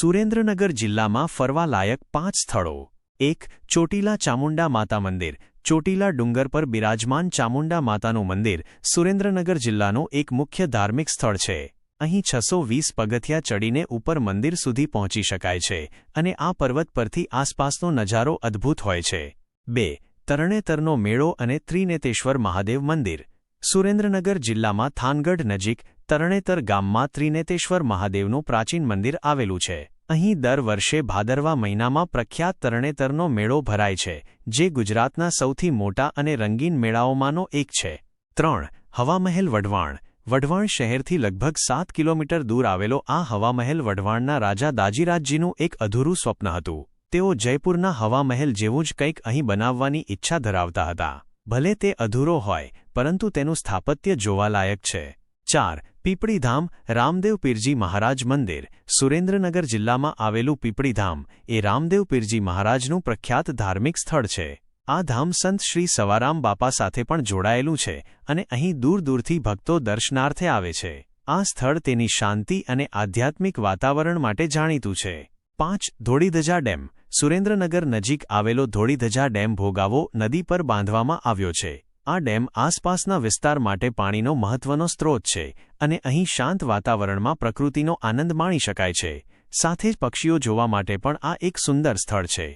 સુરેન્દ્રનગર જિલ્લામાં ફરવાલાયક પાંચ સ્થળો. એક, ચોટીલા ચામુંડા માતા મંદિર. ચોટીલા ડુંગર પર બિરાજમાન ચામુંડા માતાનું મંદિર સુરેન્દ્રનગર જિલ્લાનું એક મુખ્ય ધાર્મિક સ્થળ છે. અહીં છસો વીસ પગથિયા ચડીને ઉપર મંદિર સુધી પહોંચી શકાય છે અને આ પર્વત પરથી આસપાસનો નજારો અદ્ભુત હોય છે. બે, તરણેતરનો મેળો અને ત્રિનેતેશ્વર મહાદેવ મંદિર. સુરેન્દ્રનગર જિલ્લામાં થાનગઢ નજીક તરણેતર ગામમાં ત્રિનેતેશ્વર મહાદેવનું પ્રાચીન મંદિર આવેલું છે. અહીં દર વર્ષે ભાદરવા મહિનામાં પ્રખ્યાત તરણેતરનો મેળો ભરાય છે, જે ગુજરાતના સૌથી મોટા અને રંગીન મેળાઓમાંનો એક છે. ત્રણ, હવામહેલ વઢવાણ. વઢવાણ શહેરથી લગભગ સાત કિલોમીટર દૂર આવેલો આ હવામહેલ વઢવાણના રાજા દાજીરાજજીનું એક અધૂરું સ્વપ્ન હતું. તેઓ જયપુરના હવામહેલ જેવું જ કંઈક અહીં બનાવવાની ઈચ્છા ધરાવતા હતા. ભલે તે અધૂરો હોય પરંતુ તેનું સ્થાપત્ય જોવાલાયક છે. ચાર, પીપળીધામ, રામદેવ પીરજી મહારાજ મંદિર, સુરેન્દ્રનગર જિલ્લામાં આવેલું પીપળીધામ, એ રામદેવ પીરજી મહારાજનું પ્રખ્યાત ધાર્મિક સ્થળ છે. આ ધામ સંત શ્રી સવારામ બાપા સાથે પણ જોડાયેલું છે અને અહીં દૂર દૂરથી ભક્તો દર્શનાર્થે આવે છે. આ સ્થળ તેની શાંતિ અને આધ્યાત્મિક વાતાવરણ માટે જાણીતું છે. પાંચ, ધોળીધજા ડેમ, સુરેન્દ્રનગર નજીક આવેલો ધોળીધજા ડેમ ભોગાવો નદી પર બાંધવામાં આવ્યો છે. આ ડેમ આસપાસના વિસ્તાર માટે પાણીનો મહત્વનો સ્ત્રોત છે અને અહીં શાંત વાતાવરણમાં પ્રકૃતિનો આનંદ માણી શકાય છે. સાથે જ પક્ષીઓ જોવા માટે પણ આ એક સુંદર સ્થળ છે.